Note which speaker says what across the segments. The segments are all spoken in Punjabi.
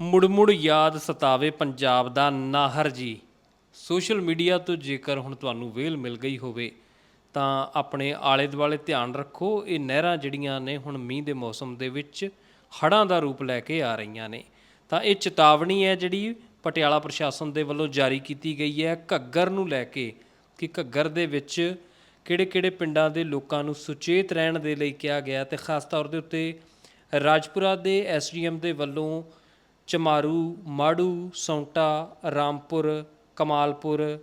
Speaker 1: ਮੁੜ-ਮੁੜ ਯਾਦ ਸਤਾਵੇ ਪੰਜਾਬ ਦਾ ਨਾਹਰ ਜੀ। ਸੋਸ਼ਲ ਮੀਡੀਆ ਤੋਂ ਜੇਕਰ ਹੁਣ ਤੁਹਾਨੂੰ ਵੇਲ ਮਿਲ ਗਈ ਹੋਵੇ, ਤਾਂ ਆਪਣੇ ਆਲੇ ਦੁਆਲੇ ਧਿਆਨ ਰੱਖੋ, ਇਹ ਨਹਿਰਾਂ ਜਿਹੜੀਆਂ ਨੇ ਹੁਣ ਮੀਂਹ ਦੇ ਮੌਸਮ ਦੇ ਵਿੱਚ ਹੜ੍ਹਾਂ ਦਾ ਰੂਪ ਲੈ ਕੇ ਆ ਰਹੀਆਂ ਨੇ। ਤਾਂ ਇਹ ਚੇਤਾਵਨੀ ਹੈ ਜਿਹੜੀ ਪਟਿਆਲਾ ਪ੍ਰਸ਼ਾਸਨ ਦੇ ਵੱਲੋਂ ਜਾਰੀ ਕੀਤੀ ਗਈ ਹੈ ਘੱਗਰ ਨੂੰ ਲੈ ਕੇ, ਕਿ ਘੱਗਰ ਦੇ ਵਿੱਚ ਕਿਹੜੇ-ਕਿਹੜੇ ਪਿੰਡਾਂ ਦੇ ਲੋਕਾਂ ਨੂੰ ਸੁਚੇਤ ਰਹਿਣ ਦੇ ਲਈ ਕਿਹਾ ਗਿਆ ਤੇ ਖਾਸ ਤੌਰ ਦੇ ਉੱਤੇ ਰਾਜਪੁਰਾ ਦੇ ਐਸਡੀਐਮ ਦੇ ਵੱਲੋਂ ਚਮਾਰੂ, ਮਾੜੂ, ਸੌਂਟਾ, ਰਾਮਪੁਰ, ਕਮਾਲਪੁਰ,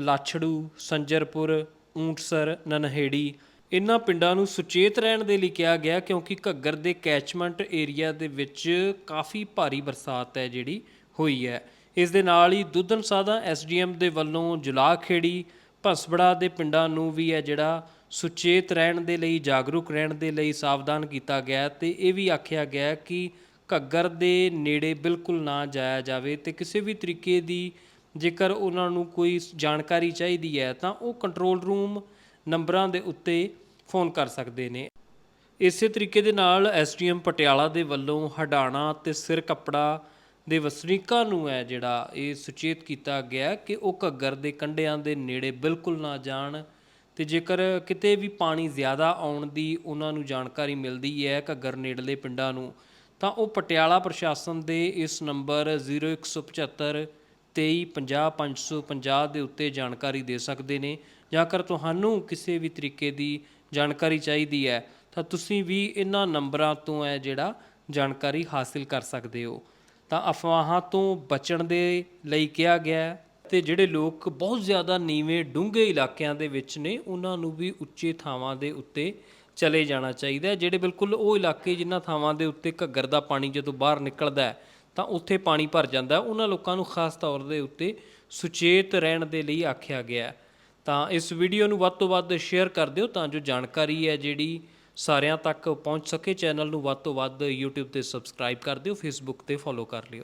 Speaker 1: ਲਾਛੜੂ, ਸੰਜਰਪੁਰ, ਊਂਟਸਰ, ਨਨਹੇੜੀ। ਇਨ੍ਹਾਂ ਪਿੰਡਾਂ ਨੂੰ ਸੁਚੇਤ ਰਹਿਣ ਦੇ ਲਈ ਕਿਹਾ ਗਿਆ ਕਿਉਂਕਿ ਘੱਗਰ ਦੇ ਕੈਚਮੈਂਟ ਏਰੀਆ ਦੇ ਵਿੱਚ ਕਾਫੀ ਭਾਰੀ ਬਰਸਾਤ ਹੈ ਜਿਹੜੀ ਹੋਈ ਹੈ। ਇਸ ਦੇ ਨਾਲ ਹੀ ਦੁੱਧਨ ਸਾਦਾ ਐਸਡੀਐਮ ਦੇ ਵੱਲੋਂ ਜੁਲਾਖੇੜੀ, ਭਸਬੜਾ ਦੇ ਪਿੰਡਾਂ ਨੂੰ ਵੀ ਹੈ ਜਿਹੜਾ ਸੁਚੇਤ ਰਹਿਣ ਦੇ ਲਈ, ਜਾਗਰੂਕ ਰਹਿਣ ਦੇ ਲਈ ਸਾਵਧਾਨ ਕੀਤਾ ਗਿਆ ਤੇ ਇਹ ਵੀ ਆਖਿਆ ਗਿਆ ਕਿ ਘੱਗਰ ਦੇ ਨੇੜੇ ਬਿਲਕੁਲ ਨਾ ਜਾਇਆ ਜਾਵੇ ਤੇ ਕਿਸੇ ਵੀ ਤਰੀਕੇ ਦੀ ਜੇਕਰ ਉਹਨਾਂ ਨੂੰ ਕੋਈ ਜਾਣਕਾਰੀ ਚਾਹੀਦੀ ਹੈ ਤਾਂ ਉਹ ਕੰਟਰੋਲ ਰੂਮ ਨੰਬਰਾਂ ਦੇ ਉੱਤੇ ਫੋਨ ਕਰ ਸਕਦੇ ਨੇ। ਇਸੇ ਤਰੀਕੇ ਦੇ ਨਾਲ ਐਸਟੀਐਮ ਪਟਿਆਲਾ ਦੇ ਵੱਲੋਂ ਹਡਾਣਾ ਤੇ ਸਿਰ ਕੱਪੜਾ ਦੇ ਵਸਨੀਕਾਂ ਨੂੰ ਹੈ ਜਿਹੜਾ ਇਹ ਸੁਚੇਤ ਕੀਤਾ ਗਿਆ ਕਿ ਉਹ ਘੱਗਰ ਦੇ ਕੰਢਿਆਂ ਦੇ ਨੇੜੇ ਬਿਲਕੁਲ ਨਾ ਜਾਣ ਤੇ ਜੇਕਰ ਕਿਤੇ ਵੀ ਪਾਣੀ ਜ਼ਿਆਦਾ ਆਉਣ ਦੀ ਉਹਨਾਂ ਨੂੰ ਜਾਣਕਾਰੀ ਮਿਲਦੀ ਹੈ ਘੱਗਰ ਨੇੜਲੇ ਪਿੰਡਾਂ ਨੂੰ ਤਾਂ ਉਹ ਪਟਿਆਲਾ ਪ੍ਰਸ਼ਾਸਨ ਦੇ ਇਸ ਨੰਬਰ 0175 2350550 ਦੇ ਉੱਤੇ ਜਾਣਕਾਰੀ ਦੇ ਸਕਦੇ ਨੇ। ਜੇਕਰ ਤੁਹਾਨੂੰ ਕਿਸੇ ਵੀ ਤਰੀਕੇ ਦੀ ਜਾਣਕਾਰੀ ਚਾਹੀਦੀ ਹੈ, ਤਾਂ ਤੁਸੀਂ ਵੀ ਇਹਨਾਂ ਨੰਬਰਾਂ ਤੋਂ ਹੈ ਜਿਹੜਾ ਜਾਣਕਾਰੀ ਹਾਸਿਲ ਕਰ ਸਕਦੇ ਹੋ। ਤਾਂ ਅਫਵਾਹਾਂ ਤੋਂ ਬਚਣ ਦੇ ਲਈ ਕਿਹਾ ਗਿਆ ਹੈ ਤੇ ਜਿਹੜੇ ਲੋਕ ਬਹੁਤ ਜ਼ਿਆਦਾ ਨੀਵੇਂ ਡੂੰਘੇ ਇਲਾਕਿਆਂ ਦੇ ਵਿੱਚ ਨੇ, ਉਹਨਾਂ ਨੂੰ ਵੀ ਉੱਚੇ ਥਾਵਾਂ ਦੇ ਉੱਤੇ ਚਲੇ ਜਾਣਾ ਚਾਹੀਦਾ ਜਿਹੜੇ ਬਿਲਕੁਲ ਉਹ ਇਲਾਕੇ ਜਿਨ੍ਹਾਂ ਥਾਵਾਂ ਦੇ ਉੱਤੇ ਘੱਗਰ ਦਾ ਪਾਣੀ ਜਦੋਂ ਬਾਹਰ ਨਿਕਲਦਾ ਤਾਂ ਉੱਥੇ ਪਾਣੀ ਭਰ ਜਾਂਦਾ ਉਹਨਾਂ ਲੋਕਾਂ ਨੂੰ ਖਾਸ ਤੌਰ ਦੇ ਉੱਤੇ ਸੁਚੇਤ ਰਹਿਣ ਦੇ ਲਈ ਆਖਿਆ ਗਿਆ ਤਾਂ ਇਸ ਵੀਡੀਓ ਨੂੰ ਵੱਧ ਤੋਂ ਵੱਧ ਸ਼ੇਅਰ ਕਰ ਦਿਓ ਤਾਂ ਜੋ ਜਾਣਕਾਰੀ ਹੈ ਜਿਹੜੀ ਸਾਰਿਆਂ ਤੱਕ ਪਹੁੰਚ ਸਕੇ। ਚੈਨਲ ਨੂੰ ਵੱਧ ਤੋਂ ਵੱਧ YouTube ਤੇ ਸਬਸਕ੍ਰਾਈਬ ਕਰ ਦਿਓ, Facebook ਤੇ ਫੋਲੋ ਕਰ ਲਿਓ।